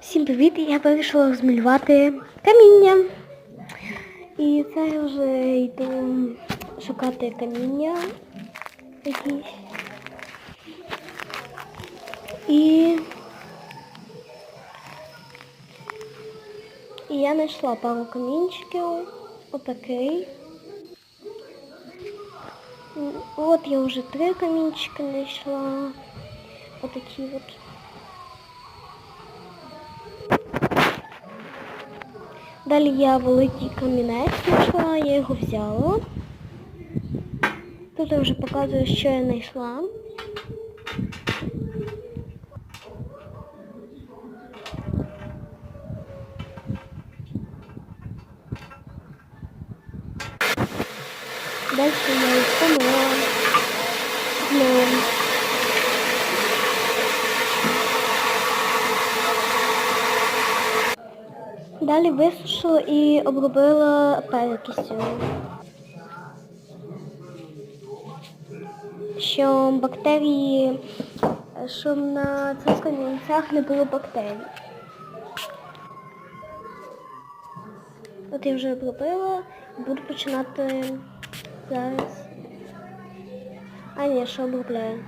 Всім привіт! Я вирішила розмалювати каміння. І це я вже йду шукати каміння якісь. І... І я знайшла пару камінчиків. Отакий. М, От я вже три камінчика знайшла. Отакі от. Далі я великий камінець знайшла, я його взяла. Тут я вже показую, що я знайшла. Далі я їх помила. Далі висушила і обробила перекисю. Щоб бактерії, щоб на цих камінцях не було бактерій. От я вже обробила і буду починати зараз. А ні, що обробляю.